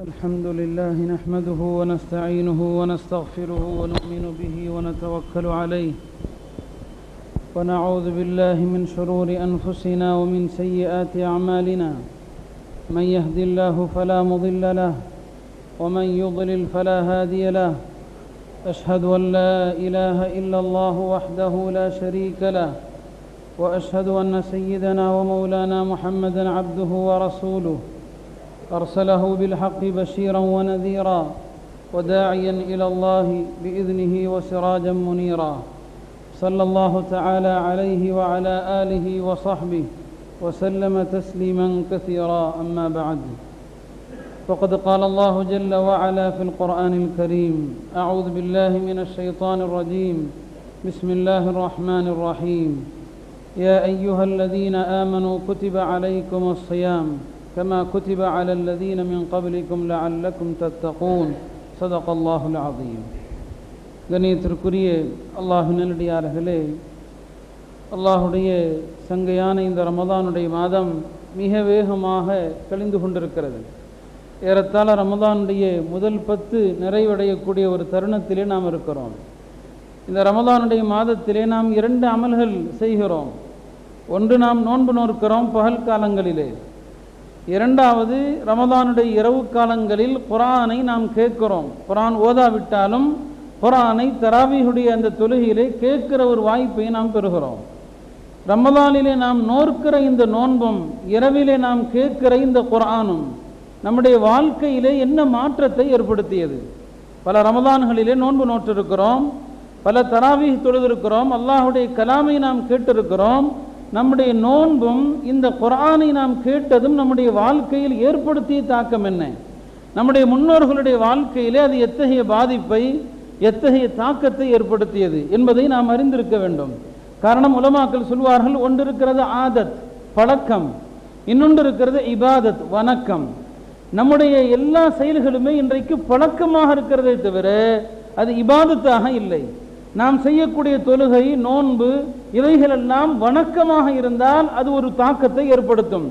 الحمد لله نحمده ونستعينه ونستغفره ونؤمن به ونتوكل عليه. ونعوذ بالله من شرور أنفسنا ومن سيئات أعمالنا. من يهد الله فلا مضل له ومن يضلل فلا هادي له. أشهد أن لا إله إلا الله وحده لا شريك له وأشهد أن سيدنا ومولانا محمدا عبده ورسوله. أرسله بالحق بشيرا ونذيرا وداعيا إلى الله بإذنه وسراجا منيرا. صلى الله تعالى عليه وعلى آله وصحبه وسلم تسليما كثيرا. أما بعد فقد قال الله جل وعلا في القرآن الكريم أعوذ بالله من الشيطان الرجيم. بسم الله الرحمن الرحيم. يا أيها الذين آمنوا كتب عليكم الصيام كما كتب على الذين من قبلكم لعلكم تتقون صدق الله العظيم கணியத்திற்குரிய அல்லாஹு நல்லடியார்களே அல்லாஹுடைய சங்கையான இந்த ரமதானுடைய மாதம் மிக வேகமாக கழிந்து கொண்டிருக்கிறது ஏறத்தாழ ரமதானுடைய முதல் பத்து நிறைவடையக்கூடிய ஒரு தருணத்திலே நாம் இருக்கிறோம் இந்த ரமதானுடைய மாதத்திலே நாம் இரண்டு அமல்கள் செய்கிறோம் ஒன்று நாம் நோன்பு நோக்கிறோம் பகல் காலங்களிலே இரண்டாவது ரமதானுடைய இரவு காலங்களில் குரானை நாம் கேட்கிறோம். குரான் ஓதாவிட்டாலும் குரானை தராவியுடைய அந்த தொழுகையிலே கேட்கிற ஒரு வாய்ப்பை நாம் பெறுகிறோம். ரமதானிலே நாம் நோர்க்கிற இந்த நோன்பும் இரவிலே நாம் கேட்கிற இந்த குரானும் நம்முடைய வாழ்க்கையிலே என்ன மாற்றத்தை ஏற்படுத்தியது? பல ரமதான்களிலே நோன்பு நோட்டிருக்கிறோம் பல தராவி தொழுதிருக்கிறோம் அல்லாஹுடைய கலாமை நாம் கேட்டிருக்கிறோம் நம்முடைய நோன்பும் இந்த குரானை நாம் கேட்டதும் நம்முடைய வாழ்க்கையில் ஏற்படுத்திய தாக்கம் என்ன? நம்முடைய முன்னோர்களுடைய வாழ்க்கையிலே அது எத்தகைய பாதிப்பை எத்தகைய தாக்கத்தை ஏற்படுத்தியது என்பதை நாம் அறிந்திருக்க வேண்டும். காரணம் உலமாக்கள் சொல்வார்கள் ஒன்று இருக்கிறது ஆதத் பழக்கம். இன்னொன்று இருக்கிறது இபாதத் வணக்கம். நம்முடைய எல்லா செயல்களுமே இன்றைக்கு பழக்கமாக இருக்கிறதே தவிர அது இபாதத்தாக இல்லை. நாம் செய்யக்கூடிய தொழுகை நோன்பு இவைகளெல்லாம் வணக்கமாக இருந்தால் அது ஒரு தாக்கத்தை ஏற்படுத்தும்.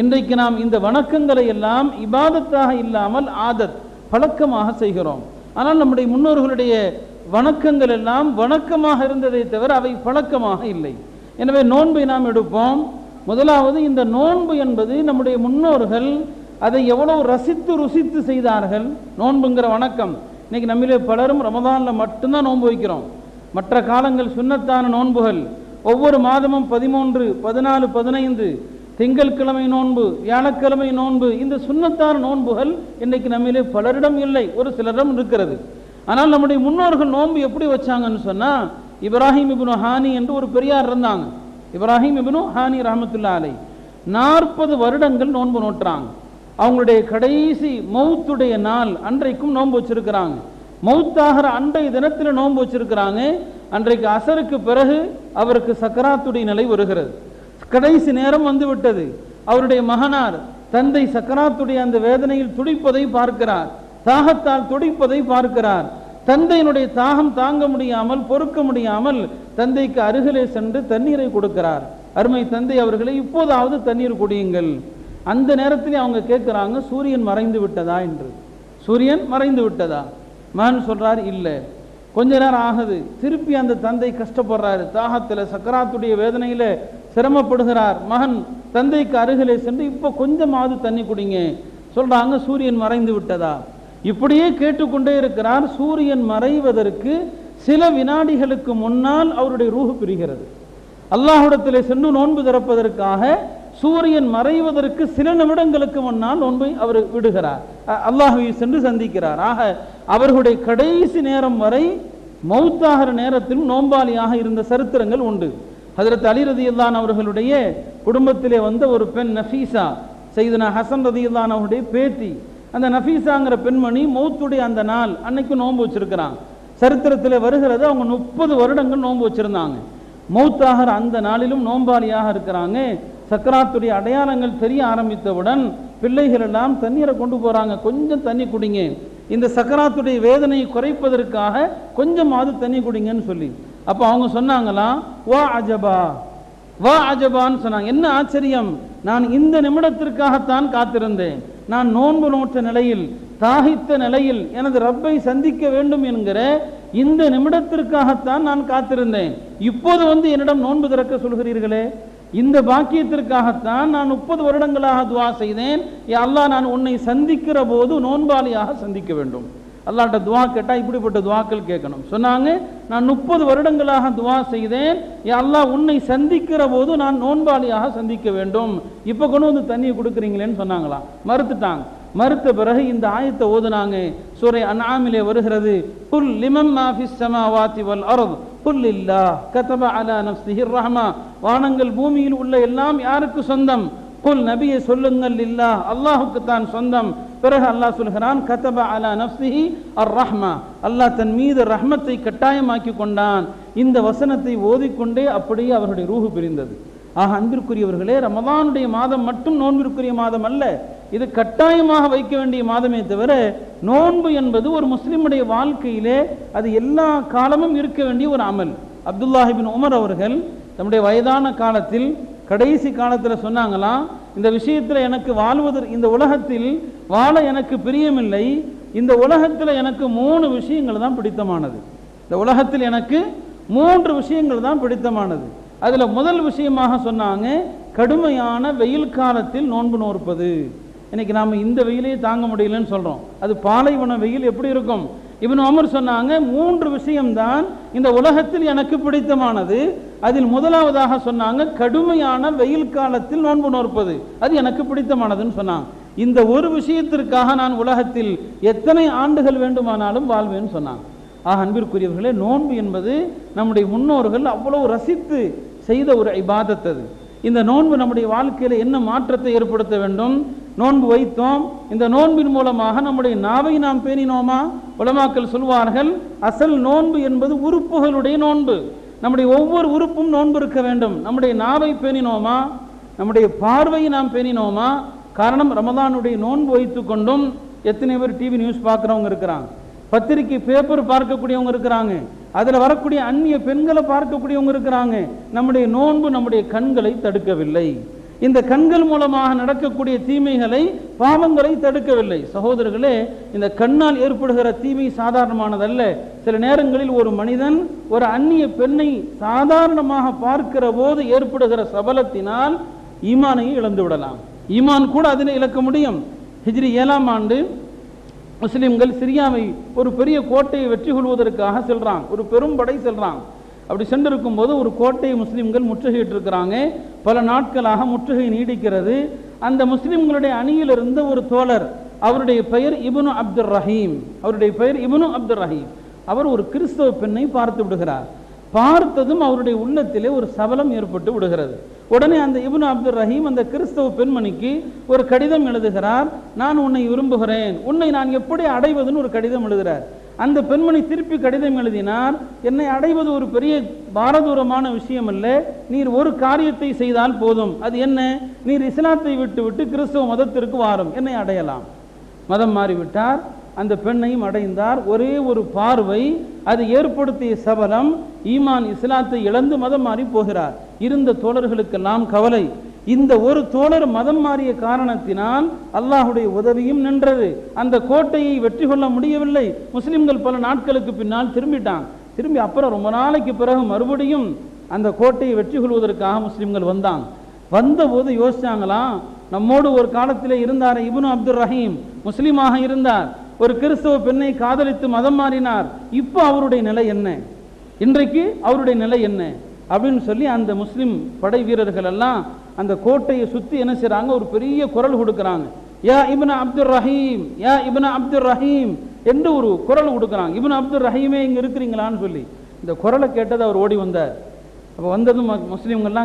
இன்றைக்கு நாம் இந்த வணக்கங்களை எல்லாம் இபாதத்தாக இல்லாமல் ஆதத் பழக்கமாக செய்கிறோம். ஆனால் நம்முடைய முன்னோர்களுடைய வணக்கங்கள் எல்லாம் வணக்கமாக இருந்ததை தவிர அவை பழக்கமாக இல்லை. எனவே நோன்பை நாம் எடுப்போம். முதலாவது இந்த நோன்பு என்பது நம்முடைய முன்னோர்கள் அதை எவ்வளவு ரசித்து ருசித்து செய்தார்கள். நோன்புங்கிற வணக்கம். இன்னைக்கு நம்மிலே பலரும் ரமதானில் மட்டும்தான் நோன்பு வைக்கிறோம். மற்ற காலங்கள் சுண்ணத்தான நோன்புகள். ஒவ்வொரு மாதமும் பதிமூன்று பதினாலு பதினைந்து. திங்கட்கிழமை நோன்பு வியாழக்கிழமை நோன்பு இந்த சுண்ணத்தான நோன்புகள் இன்னைக்கு நம்மிலே பலரிடம் இல்லை ஒரு சிலரிடம் இருக்கிறது. ஆனால் நம்முடைய முன்னோர்கள் நோன்பு எப்படி வச்சாங்கன்னு சொன்னால் இப்ராஹிம் இபுனு ஹானி என்று ஒரு பெரியார் இருந்தாங்க. இப்ராஹிம் இபுனு ஹானி ரஹமத்துல்லா அலை நாற்பது வருடங்கள் நோன்பு நோட்டுறாங்க அவங்களுடைய கடைசி மௌத்துடைய நாள் அன்றைக்கும் நோன்பு வச்சிருக்கிறாங்க. மௌத்தாகிற அன்றைய தினத்தில் நோன்பு வச்சிருக்கிறாங்க. அன்றைக்கு அசருக்கு பிறகு அவருக்கு சக்கராத்துடைய நிலை வருகிறது. கடைசி நேரம் வந்து விட்டது. அவருடைய மகனார் தந்தை சக்கராத்துடைய அந்த வேதனையில் துடிப்பதை பார்க்கிறார். தாகத்தால் துடிப்பதை பார்க்கிறார். தந்தையினுடைய தாகம் தாங்க முடியாமல் பொறுக்க முடியாமல் தந்தைக்கு அருகிலே சென்று தண்ணீரை கொடுக்கிறார். அருமை தந்தை அவர்களை இப்போதாவது தண்ணீர் குடியுங்கள். அந்த நேரத்தில் அவங்க கேட்குறாங்க சூரியன் மறைந்து விட்டதா? என்று. சூரியன் மறைந்து விட்டதா? மகன் சொல்றார் இல்லை. கொஞ்ச நேரம் ஆகுது. திருப்பி அந்த தந்தை கஷ்டப்படுறாரு. தாகத்தில் சக்கராத்துடைய வேதனையில் சிரமப்படுகிறார். மகன் தந்தைக்கு அருகிலே சென்று இப்போ கொஞ்சமாவது தண்ணி குடிங்க. சொல்றாங்க சூரியன் மறைந்து விட்டதா? இப்படியே கேட்டுக்கொண்டே இருக்கிறார். சூரியன் மறைவதற்கு சில வினாடிகளுக்கு முன்னால் அவருடைய ரூஹு பிரிகிறது. அல்லாஹுடத்திலே சென்று நோன்பு திறப்பதற்காக சூரியன் மறைவதற்கு சில நிமிடங்களுக்கு முன்னால் ஒன்பை அவர் விடுகிறார். அல்லாஹுவை சென்று சந்திக்கிறார். ஆக அவர்களுடைய கடைசி நேரம் வரை மௌத்தாகிற நேரத்திலும் நோம்பாளியாக இருந்த சரித்திரங்கள் உண்டு. ஹதரத் அலி ரதியுல்லான் அவர்களுடைய குடும்பத்திலே வந்த ஒரு பெண் நஃபீசா செய்தனா ஹசன் ரதியுல்லான் அவருடைய பேத்தி. அந்த நஃபீசாங்கிற பெண்மணி மௌத்துடைய அந்த நாள் அன்னைக்கு நோன்பு வச்சிருக்கிறாங்க சரித்திரத்தில் வருகிறது. அவங்க முப்பது வருடங்கள் நோன்பு வச்சிருந்தாங்க. மௌத்தாகிற அந்த நாளிலும் நோம்பாளியாக இருக்கிறாங்க. சக்கராத்துடைய அடையாளங்கள் தெரிய ஆரம்பித்தவுடன் பிள்ளைகள் எல்லாம் தண்ணீரை கொண்டு போறாங்க. கொஞ்சம் தண்ணி குடிங்க. இந்த சக்கராத்துடைய வேதனையை குறைப்பதற்காக கொஞ்சமாவது தண்ணி குடிங்கன்னு சொல்லி. அப்போ அவங்க சொன்னாங்களாம் வா அஜபா வா அஜபான்னு சொன்னாங்க. என்ன ஆச்சரியம்? நான் இந்த நிமிடத்திற்காகத்தான் காத்திருந்தேன். நான் நோன்பு நோற்ற நிலையில் தாகித்த நிலையில் எனது ரப்பை சந்திக்க வேண்டும் என்கிற இந்த நிமிடத்திற்காகத்தான் நான் காத்திருந்தேன். இப்போது வந்து என்னிடம் நோன்பு திறக்க சொல்கிறீர்களே? இந்த பாக்கியத்திற்காகத்தான் நான் முப்பது வருடங்களாக துவா செய்தேன். அல்லாஹ் நான் உன்னை சந்திக்கிற போது நோன்பாளியாக சந்திக்க வேண்டும். அல்லாட்ட துவா கேட்டால் இப்படிப்பட்ட துவாக்கள் கேட்கணும். சொன்னாங்க நான் முப்பது வருடங்களாக துவா செய்தேன். யா அல்லாஹ் உன்னை சந்திக்கிற போது நான் நோன்பாளியாக சந்திக்க வேண்டும். இப்போ கொண்டு வந்து தண்ணியை கொடுக்குறீங்களேன்னு சொன்னாங்களாம் மறுத்துட்டாங்க. மறுத்த பிறகு இந்த ஆயத்தை ஓதுனாங்க. சூரை அண்ணாமிலே வருகிறது குல் லிமம் மாஃபிஸ் ஃபிஸ் ஸமாவாதி வல் அரது. குல்லில்லா கதப அலா நஃப்ஸிஹி ரஹ்மா. வானங்கள் பூமியில் உள்ள எல்லாம் யாருக்கு சொந்தம்? குல் நபியை சொல்லுங்கள் இல்லா அல்லாஹுக்கு தான் சொந்தம். பிறகு அல்லாஹ் சொல்கிறான் கதப அலா நஃப்ஸிஹி அர் ரஹ்மா அல்லாஹ் தன் மீது ரஹ்மத்தை கட்டாயமாக்கி கொண்டான். இந்த வசனத்தை ஓதிக்கொண்டே அப்படியே அவருடைய ரூஹு பிரிந்தது. ஆக அன்பிற்குரியவர்களே ரமதானுடைய மாதம் மட்டும் நோன்பிற்குரிய மாதம் அல்ல இது கட்டாயமாக வைக்க வேண்டிய மாதமே தவிர நோன்பு என்பது ஒரு முஸ்லிமுடைய வாழ்க்கையிலே அது எல்லா காலமும் இருக்க வேண்டிய ஒரு அமல். அப்துல்லாஹிபின் உமர் அவர்கள் தம்முடைய வயதான காலத்தில் கடைசி காலத்தில் சொன்னாங்களாம் இந்த விஷயத்தில் எனக்கு வாழ்வதற்கு இந்த உலகத்தில் வாழ எனக்கு பிரியமில்லை இந்த உலகத்தில் எனக்கு மூணு விஷயங்கள் தான் பிடித்தமானது. இந்த உலகத்தில் எனக்கு மூன்று விஷயங்கள் தான் பிடித்தமானது. அதில் முதல் விஷயமாக சொன்னாங்க கடுமையான வெயில் காலத்தில் நோன்பு நோற்பது. இன்னைக்கு நாம் இந்த வெயிலே தாங்க முடியலன்னு சொல்கிறோம் அது பாலைவன வெயில் எப்படி இருக்கும்? இவன் அமர் சொன்னாங்க மூன்று விஷயம்தான் இந்த உலகத்தில் எனக்கு பிடித்தமானது. அதில் முதலாவதாக சொன்னாங்க கடுமையான வெயில் காலத்தில் நோன்பு நோற்பது. அது எனக்கு பிடித்தமானதுன்னு சொன்னாங்க. இந்த ஒரு விஷயத்திற்காக நான் உலகத்தில் எத்தனை ஆண்டுகள் வேண்டுமானாலும் வாழ்வேன்னு சொன்னாங்க. ஆக அன்பிற்குரியவர்களே நோன்பு என்பது நம்முடைய முன்னோர்கள் அவ்வளவு ரசித்து செய்த ஒரு இபாதத் அது. இந்த நோன்பு நம்முடைய வாழ்க்கையில் என்ன மாற்றத்தை ஏற்படுத்த வேண்டும்? நோன்பு வைத்தோம். இந்த நோன்பின் மூலமாக நம்முடைய நாவை நாம் பேணினோமா? உலமாக்கள் சொல்வார்கள் அசல் நோன்பு என்பது உறுப்புகளுடைய நோன்பு. நம்முடைய ஒவ்வொரு உறுப்பும் நோன்பு இருக்க வேண்டும். நம்முடைய நாவை பேணினோமா? நம்முடைய பார்வையை நாம் பேணினோமா? காரணம் ரமதானுடைய நோன்பு வைத்து கொண்டும் எத்தனை பேர் டிவி நியூஸ் பார்க்குறவங்க இருக்கிறாங்க. பத்திரிக்கை பேப்பர் பார்க்கக்கூடியவங்க இருக்கிறாங்க. அதில் வரக்கூடிய அந்நிய பெண்களை பார்க்கக்கூடியவங்க இருக்கிறாங்க. நம்முடைய நோன்பு நம்முடைய கண்களை தடுக்கவில்லை. இந்த கண்கள் மூலமாக நடக்கக்கூடிய தீமைகளை பாவங்களை தடுக்கவில்லை. சகோதரர்களே இந்த கண்ணால் ஏற்படுகிற தீமை சாதாரணமானதல்ல. சில நேரங்களில் ஒரு மனிதன் ஒரு அந்நிய பெண்ணை சாதாரணமாக பார்க்கிற போது ஏற்படுகிற சபலத்தினால் ஈமானையும் இழந்து விடலாம் ஈமான் கூட அதில் இழக்க முடியும். ஹிஜ்ரி ஏழாம் ஆண்டு முஸ்லிம்கள் சிரியாவை ஒரு பெரிய கோட்டையை வெற்றி கொள்வதற்காக செல்கிறாங்க ஒரு பெரும் படை செல்கிறாங்க அப்படி சென்றிருக்கும் போது ஒரு கோட்டையை முஸ்லிம்கள் முற்றுகையிட்டு இருக்கிறாங்க பல நாட்களாக முற்றுகை நீடிக்கிறது. அந்த முஸ்லிம்களுடைய அணியில் இருந்த ஒரு தோழர் அவருடைய பெயர் இபுனு அப்துல் ரஹீம் அவருடைய பெயர் இபுனு அப்துல் ரஹீம் அவர் ஒரு கிறிஸ்தவ பெண்ணை பார்த்து விடுகிறார். பார்த்ததும் அவருடைய உள்ளத்திலே ஒரு சபலம் ஏற்பட்டு விடுகிறது. உடனே அந்த இபுன் அப்துல் ரஹீம் அந்த கிறிஸ்தவ பெண்மணிக்கு ஒரு கடிதம் எழுதுகிறார் நான் உன்னை விரும்புகிறேன். உன்னை நான் எப்படி அடைவதுன்னு ஒரு கடிதம் எழுதுகிறார் அந்த பெண்மணி திருப்பி கடிதம் எழுதினார் என்னை அடைவது ஒரு பெரிய பாரதூரமான விஷயம் அல்ல நீர் ஒரு காரியத்தை செய்தால் போதும். அது என்ன? நீர் இஸ்லாத்தை விட்டு விட்டு கிறிஸ்தவ மதத்திற்கு வாரும். என்னை அடையலாம். மதம் மாறிவிட்டார். அந்த பெண்ணையும் அடைந்தார். ஒரே ஒரு பார்வை அது ஏற்படுத்திய சபலம் ஈமான் இஸ்லாத்தை இழந்து மதம் மாறி போகிறார். இருந்த தோழர்களுக்கெல்லாம் கவலை. இந்த ஒரு தோழர் மதம் மாறிய காரணத்தினால் அல்லாஹுடைய உதவியும் நின்றது. அந்த கோட்டையை வெற்றி கொள்ள முடியவில்லை. முஸ்லிம்கள் பல நாட்களுக்கு பின்னால் திரும்பிட்டான். திரும்பி அப்புறம் ரொம்ப நாளைக்கு பிறகு மறுபடியும் அந்த கோட்டையை வெற்றி கொள்வதற்காக முஸ்லிம்கள் வந்தாங்க வந்தபோது யோசிச்சாங்களாம் நம்மோடு ஒரு காலத்தில் இருந்தார் இபுனு அப்துல் ரஹீம். முஸ்லீமாக இருந்தார். ஒரு கிறிஸ்தவ பெண்ணை காதலித்து மதம் மாறினார். இப்போ அவருடைய நிலை என்ன? இன்றைக்கு அவருடைய நிலை என்ன? அப்படின்னு சொல்லி அந்த முஸ்லிம் படை வீரர்கள் எல்லாம் அந்த கோட்டையை சுற்றி என்ன செய்கிறாங்க ஒரு பெரிய குரல் கொடுக்குறாங்க. யா இப்னு அப்துல் ரஹீம் யா இப்னு அப்துல் ரஹீம் என்று ஒரு குரல் கொடுக்குறாங்க. இப்னு அப்துல் ரஹீமே இங்கே இருக்கிறீங்களான்னு சொல்லி. இந்த குரலை கேட்டது அவர் ஓடி வந்தார். அப்போ வந்ததும் ம-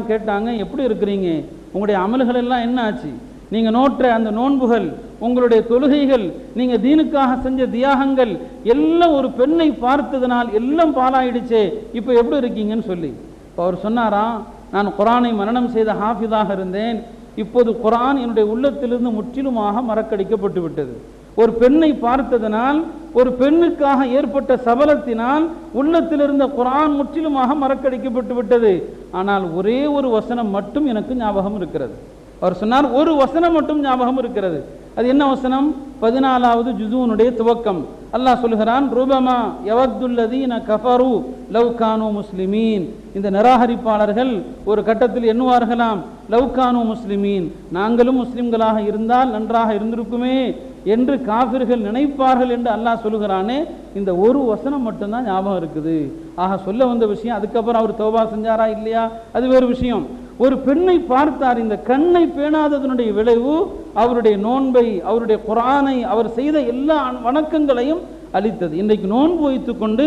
கேட்டாங்க எப்படி இருக்கிறீங்க? உங்களுடைய அமல்கள் எல்லாம் என்ன ஆச்சு? நீங்கள் நோற்ற அந்த நோன்புகள் உங்களுடைய தொழுகைகள் நீங்கள் தீனுக்காக செஞ்ச தியாகங்கள் எல்லாம் ஒரு பெண்ணை பார்த்ததனால் எல்லாம் பாலாயிடுச்சே இப்போ எப்படி இருக்கீங்கன்னு சொல்லி. இப்போ அவர் சொன்னாராம் நான் குரானை மரணம் செய்த ஹாஃபிதாக இருந்தேன் இப்போது குரான் என்னுடைய உள்ளத்திலிருந்து முற்றிலுமாக மறக்கடிக்கப்பட்டு விட்டது. ஒரு பெண்ணை பார்த்ததனால் ஒரு பெண்ணுக்காக ஏற்பட்ட சபலத்தினால் உள்ளத்தில் இருந்த குரான் முற்றிலுமாக மறக்கடிக்கப்பட்டு விட்டது. ஆனால் ஒரே ஒரு வசனம் மட்டும் எனக்கு ஞாபகம் இருக்கிறது. அவர் சொன்னார் ஒரு வசனம் மட்டும் ஞாபகம் இருக்கிறது. அது என்ன வசனம்? பதினாலாவது ஜுசூனுடைய துவக்கம். அல்லாஹ் சொல்கிறான் ரூபமா யவத்துல்லதீன கஃபரு லவ் கானு முஸ்லிமீன். இந்த நிராகரிப்பாளர்கள் ஒரு கட்டத்தில் எண்ணுவார்களாம் லவ் கானு முஸ்லிமீன் நாங்களும் முஸ்லிம்களாக இருந்தால் நன்றாக இருந்திருக்குமே என்று காபிர்கள் நினைப்பார்கள் என்று அல்லாஹ் சொல்லுகிறானே இந்த ஒரு வசனம் மட்டும்தான் ஞாபகம் இருக்குது. ஆக சொல்ல வந்த விஷயம் அதுக்கப்புறம் அவர் தோபா செஞ்சாரா இல்லையா? அது வேறு விஷயம். ஒரு பெண்ணை பார்த்தார். இந்த கண்ணை பேணாததனுடைய விளைவு அவருடைய நோன்பை அவருடைய குரானை அவர் செய்த எல்லா வணக்கங்களையும் அளித்தது இன்றைக்கு நோன்பு வைத்து கொண்டு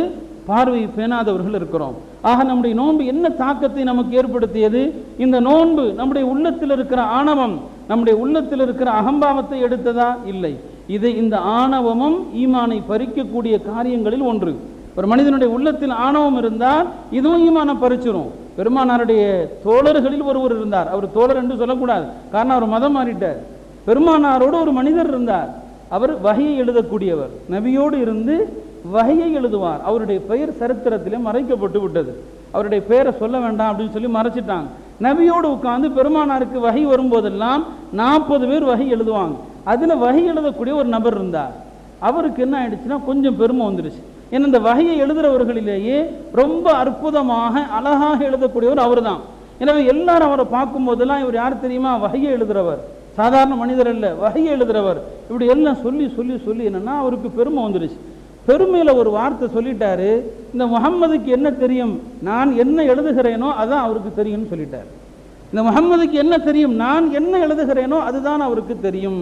பார்வை பேணாதவர்கள் இருக்கிறோம். ஆக நம்முடைய நோன்பு என்ன தாக்கத்தை நமக்கு ஏற்படுத்தியது? இந்த நோன்பு நம்முடைய உள்ளத்தில் இருக்கிற ஆணவம் நம்முடைய உள்ளத்தில் இருக்கிற அகம்பாவத்தை எடுத்ததா? இல்லை. இது இந்த ஆணவமும் ஈமானை பறிக்கக்கூடிய காரியங்களில் ஒன்று. ஒரு மனிதனுடைய உள்ளத்தில் ஆணவம் இருந்தால் இதுவும் ஈமானை பறிச்சிரும். பெருமானாருடைய தோழர்களில் ஒருவர் இருந்தார். அவர் தோழர் என்று சொல்லக்கூடாது. காரணம் அவர் மதம் மாறிட்டார். பெருமானாரோடு ஒரு மனிதர் இருந்தார். அவர் வகையை எழுதக்கூடியவர். நபியோடு இருந்து வகையை எழுதுவார். அவருடைய பெயர் சரித்திரத்திலே மறைக்கப்பட்டு விட்டது. அவருடைய பெயரை சொல்ல வேண்டாம் அப்படின்னு சொல்லி மறைச்சிட்டாங்க. நபியோடு உட்கார்ந்து பெருமானாருக்கு வகை வரும்போதெல்லாம் நாற்பது பேர் வகை எழுதுவாங்க. அதில் வகை எழுதக்கூடிய ஒரு நபர் இருந்தார். அவருக்கு என்ன ஆயிடுச்சுன்னா கொஞ்சம் பெருமை வந்துருச்சு ஏன்னா இந்த வகையை எழுதுறவர்களிலேயே ரொம்ப அற்புதமாக அழகாக எழுதக்கூடியவர் அவர்தான். எனவே எல்லாரும் அவரை பார்க்கும் போதெல்லாம் இவர் யார் தெரியுமா? வகையை எழுதுறவர். சாதாரண மனிதர் அல்ல வகையை எழுதுறவர். இப்படி எல்லாம் சொல்லி சொல்லி சொல்லி என்னன்னா அவருக்கு பெருமை வந்துருச்சு. பெருமையில ஒரு வார்த்தை சொல்லிட்டாரு இந்த முகம்மதுக்கு என்ன தெரியும்? நான் என்ன எழுதுகிறேனோ அதான் அவருக்கு தெரியும்னு சொல்லிட்டார். இந்த முகம்மதுக்கு என்ன தெரியும்? நான் என்ன எழுதுகிறேனோ அதுதான் அவருக்கு தெரியும்.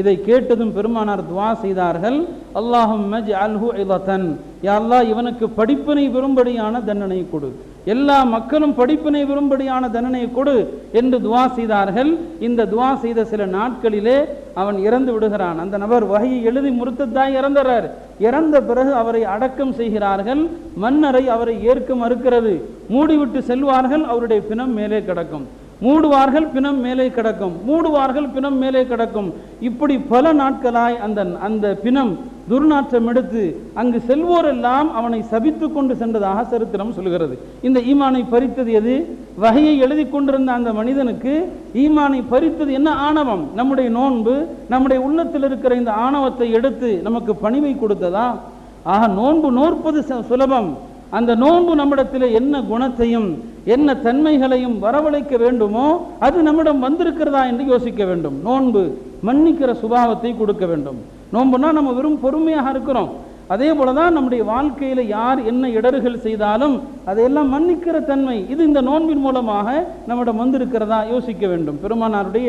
இதை கேட்டதும் பெருமானார் துவா செய்தார்கள். அல்லாஹும் மஜ் அல்ஹு இலத்தன் யாழ்லா இவனுக்கு படிப்பினை விரும்படியான தண்டனை கொடு. எல்லா மக்களும் படிப்பினை விரும்படியான தண்டனை கொடு என்று துவா செய்தார்கள். இந்த துவா செய்த சில நாட்களிலே அவன் இறந்து விடுகிறான். அந்த நபர் வகையை எழுதி முறுத்தத்தான் இறந்துறார். இறந்த பிறகு அவரை அடக்கம் செய்கிறார்கள். மன்னரை அவரை ஏற்க மறுக்கிறது. மூடிவிட்டு செல்வார்கள். அவருடைய பிணம் மேலே கிடக்கும். மூடுவார்கள் பிணம் மேலே கிடக்கும். மூடுவார்கள் பிணம் மேலே கிடக்கும். இப்படி பல நாட்களாய் அந்த அந்த பிணம் துர்நாற்றம் எடுத்து அங்கு செல்வோரெல்லாம் அவனை சபித்து கொண்டு சென்றதாக சரித்திரம் சொல்கிறது. இந்த ஈமானை பறித்தது எது? வகையை எழுதி கொண்டிருந்த அந்த மனிதனுக்கு ஈமானை பறித்தது என்ன ஆணவம்? நம்முடைய நோன்பு நம்முடைய உள்ளத்தில் இருக்கிற இந்த ஆணவத்தை எடுத்து நமக்கு பணிவை கொடுத்ததா? ஆக நோன்பு நோற்பது ச- சுலபம். அந்த நோன்பு நம்மிடத்தில் என்ன குணத்தையும் என்ன தன்மைகளையும் வரவழைக்க வேண்டுமோ அது நம்மிடம் வந்திருக்கிறதா என்று யோசிக்க வேண்டும். நோன்பு மன்னிக்கிற சுபாவத்தை கொடுக்க வேண்டும். நோன்புனா நம்ம வெறும் பொறுமையாக இருக்கிறோம். அதே போல தான் நம்முடைய வாழ்க்கையில் யார் என்ன இடர்கள் செய்தாலும் அதையெல்லாம் மன்னிக்கிற தன்மை இது இந்த நோன்பின் மூலமாக நம்மிடம் வந்திருக்கிறதா யோசிக்க வேண்டும். பெருமானாருடைய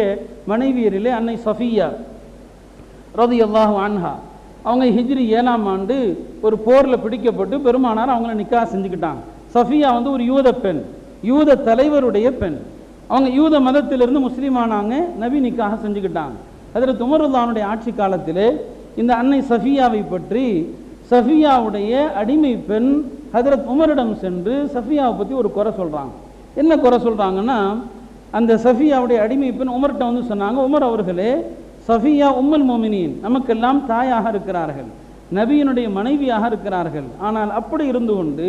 மனைவியரிலே அன்னை சஃபியா ரதி ரதியல்லாஹு அன்ஹா அவங்க ஹிஜ்ரி ஏழாம் ஆண்டு ஒரு போரில் பிடிக்கப்பட்டு பெருமானார் அவங்கள நிக்கா செஞ்சுக்கிட்டாங்க. சஃபியா வந்து ஒரு யூத பெண் யூத தலைவருடைய பெண். அவங்க யூத மதத்திலிருந்து முஸ்லீம் ஆனாங்க நபி நிக்காக செஞ்சுக்கிட்டாங்க. அதில் துமருல்லானுடைய ஆட்சி காலத்தில் இந்த அன்னை சஃபியாவை பற்றி சஃபியாவுடைய அடிமை பெண் ஹதரத் உமரிடம் சென்று சஃபியாவை பற்றி ஒரு குறை சொல்கிறாங்க என்ன குறை சொல்கிறாங்கன்னா அந்த சஃபியாவுடைய அடிமை பெண் உமர்கிட்ட வந்து சொன்னாங்க உமர் அவர்களே சஃபியா உம்முல் மோமினின். நமக்கெல்லாம் தாயாக இருக்கிறார்கள். நபியினுடைய மனைவியாக இருக்கிறார்கள். ஆனால் அப்படி இருந்து கொண்டு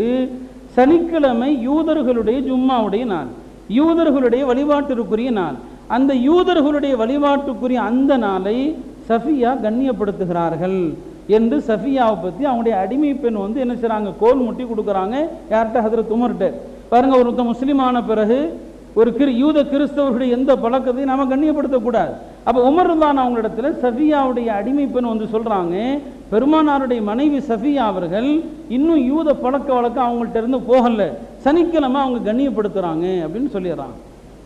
சனிக்கிழமை யூதர்களுடைய ஜும்மாவுடைய நாள் யூதர்களுடைய வழிபாட்டிற்குரிய நாள். அந்த யூதர்களுடைய வழிபாட்டுக்குரிய அந்த நாளை சஃபியா கண்ணியப்படுத்துகிறார்கள் என்று சஃபியாவை பற்றி அவங்களுடைய அடிமை பெண் வந்து என்ன செய்கிறாங்க கோல் முட்டி கொடுக்குறாங்க. யார்கிட்ட? ஹதரத் உமர்கிட்ட. பாருங்க ஒருத்தன் முஸ்லீமான பிறகு ஒரு கிரு யூத கிறிஸ்தவர்களுடைய எந்த பழக்கத்தையும் நம்ம கண்ணியப்படுத்தக்கூடாது அப்போ உமர்தான் அவங்களிடத்தில் சஃபியாவுடைய அடிமை பெண் வந்து சொல்கிறாங்க பெருமானாருடைய மனைவி சஃபியா அவர்கள் இன்னும் யூத பழக்க வழக்கம் அவங்கள்ட்ட இருந்து போகல சனிக்கிழமை அவங்க கண்ணியப்படுத்துறாங்க அப்படின்னு சொல்லிடுறாங்க.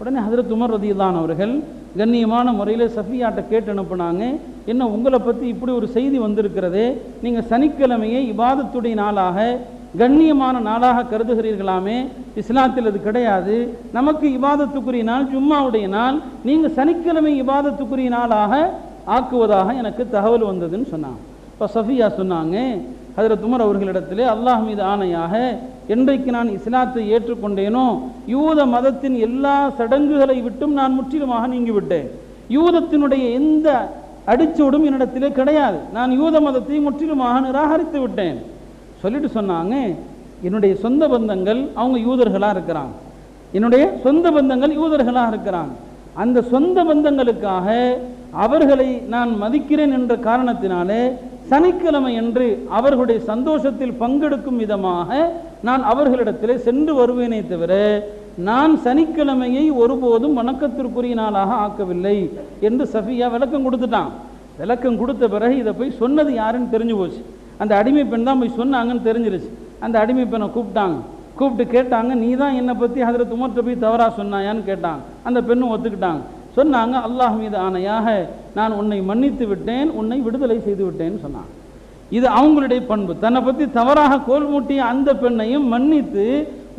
உடனே ஹதரத் உமர் ரதியுல்லான் அவர்கள் கண்ணியமான முறையில் சஃபியாட்ட கேட்டு அனுப்புனாங்க என்ன உங்களை பற்றி இப்படி ஒரு செய்தி வந்திருக்கிறதே நீங்கள் சனிக்கிழமையை இபாதத்துடைய நாளாக கண்ணியமான நாளாக கருதுகிறீர்களாமே இஸ்லாத்தில் அது கிடையாது. நமக்கு இபாதத்துக்குரிய நாள் ஜும்மாவுடைய நாள். நீங்கள் சனிக்கிழமை இபாதத்துக்குரிய நாளாக ஆக்குவதாக எனக்கு தகவல் வந்ததுன்னு சொன்னாங்க. இப்போ சஃபியா சொன்னாங்க ஹதரத் உமர் அவர்களிடத்திலே அல்லாஹ் மீது ஆணையாக என்றைக்கு நான் இஸ்லாத்தை ஏற்றுக்கொண்டேனோ யூத மதத்தின் எல்லா சடங்குகளை விட்டும் நான் முற்றிலுமாக நீங்கிவிட்டேன். யூதத்தினுடைய எந்த அடிச்சோடும் என்னிடத்திலே கிடையாது. நான் யூத மதத்தை முற்றிலுமாக நிராகரித்து விட்டேன். சொல்லிட்டு சொன்னாங்க என்னுடைய சொந்த பந்தங்கள் அவங்க யூதர்களாக இருக்கிறாங்க. என்னுடைய சொந்த பந்தங்கள் யூதர்களாக இருக்கிறாங்க. அந்த சொந்த பந்தங்களுக்காக அவர்களை நான் மதிக்கிறேன் என்ற காரணத்தினாலே சனிக்கிழமை என்று அவர்களுடைய சந்தோஷத்தில் பங்கெடுக்கும் விதமாக நான் அவர்களிடத்திலே சென்று வருவேனே தவிர நான் சனிக்கிழமையை ஒருபோதும் வணக்கத்திற்குரிய நாளாக ஆக்கவில்லை என்று சஃபியா விளக்கம் கொடுத்துட்டான். விளக்கம் கொடுத்த பிறகு இதை போய் சொன்னது யாருன்னு தெரிஞ்சு போச்சு. அந்த அடிமை பெண் தான் போய் சொன்னாங்கன்னு தெரிஞ்சிருச்சு. அந்த அடிமை பெண்ணை கூப்பிட்டாங்க. கூப்பிட்டு கேட்டாங்க நீ தான் என்னை பற்றி ஹதரத் உமர்கிட்ட போய் தவறாக சொன்னாயான்னு கேட்டாங்க. அந்த பெண்ணும் ஒத்துக்கிட்டாங்க. சொன்னாங்க அல்லாஹ் மீது ஆணையாக நான் உன்னை மன்னித்து விட்டேன் உன்னை விடுதலை செய்து விட்டேன்னு சொன்னாங்க. இது அவங்களுடைய பண்பு. தன்னை பற்றி தவறாக கோல் மூட்டிய அந்த பெண்ணையும் மன்னித்து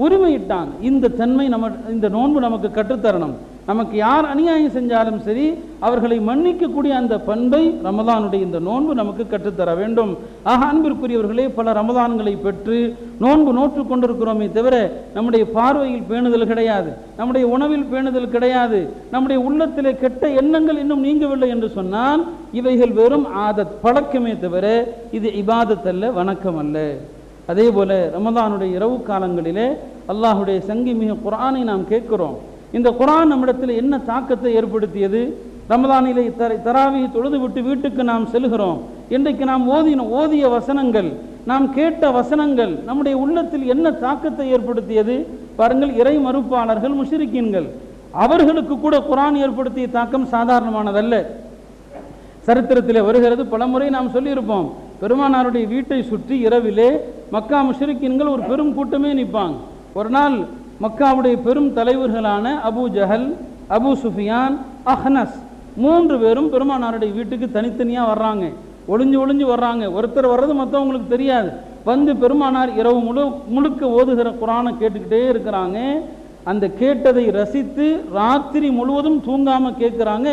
உரிமையிட்டாங்க. இந்த தன்மை நம்ம இந்த நோன்பு நமக்கு கற்றுத்தரணும். நமக்கு யார் அநியாயம் செஞ்சாலும் சரி அவர்களை மன்னிக்கக்கூடிய அந்த பண்பை ரமதானுடைய இந்த நோன்பு நமக்கு கற்றுத்தர வேண்டும். ஆக அன்பிற்குரியவர்களே பல ரமதான்களை பெற்று நோன்பு நோற்று கொண்டிருக்கிறோமே தவிர நம்முடைய பார்வையில் பேணுதல் கிடையாது நம்முடைய உணவில் பேணுதல் கிடையாது நம்முடைய உள்ளத்திலே கெட்ட எண்ணங்கள் இன்னும் நீங்கவில்லை என்று சொன்னால் இவைகள் வெறும் ஆதத் பழக்கமே தவிர இது இபாதத் அல்ல வணக்கம் அல்ல. அதே போல ரமதானுடைய இரவு காலங்களிலே அல்லாஹுடைய சங்கி மிக குரானை நாம் கேட்கிறோம். இந்த குரான் நம்மிடத்தில் என்ன தாக்கத்தை ஏற்படுத்தியது? ரமதானிலே தரை தராவி தொழுது விட்டு வீட்டுக்கு நாம் செல்கிறோம். இன்றைக்கு நாம் ஓதின ஓதிய வசனங்கள் நாம் கேட்ட வசனங்கள் நம்முடைய உள்ளத்தில் என்ன தாக்கத்தை ஏற்படுத்தியது? பாருங்கள் இறை மறுப்பாளர்கள் முஷிரிக்கீன்கள். அவர்களுக்கு கூட குரான் ஏற்படுத்திய தாக்கம் சாதாரணமானதல்ல. சரித்திரத்திலே வருகிறது. பலமுறை நாம் சொல்லியிருப்போம் பெருமானாருடைய வீட்டை சுற்றி இரவிலே மக்கா முஷரிக்கின்கள் ஒரு பெரும் கூட்டமே நிற்பாங்க. ஒரு நாள் மக்காவுடைய பெரும் தலைவர்களான அபு ஜஹல் அபு சுஃபியான் அஹ்னஸ். மூன்று பேரும் பெருமானாருடைய வீட்டுக்கு தனித்தனியாக வர்றாங்க. ஒளிஞ்சு ஒளிஞ்சு வர்றாங்க. ஒருத்தர் வர்றது மற்றவங்களுக்கு தெரியாது. வந்து பெருமானார் இரவு முழு முழுக்க ஓதுகிற குரானை கேட்டுக்கிட்டே இருக்கிறாங்க. அந்த கேட்டதை ரசித்து ராத்திரி முழுவதும் தூங்காமல் கேட்குறாங்க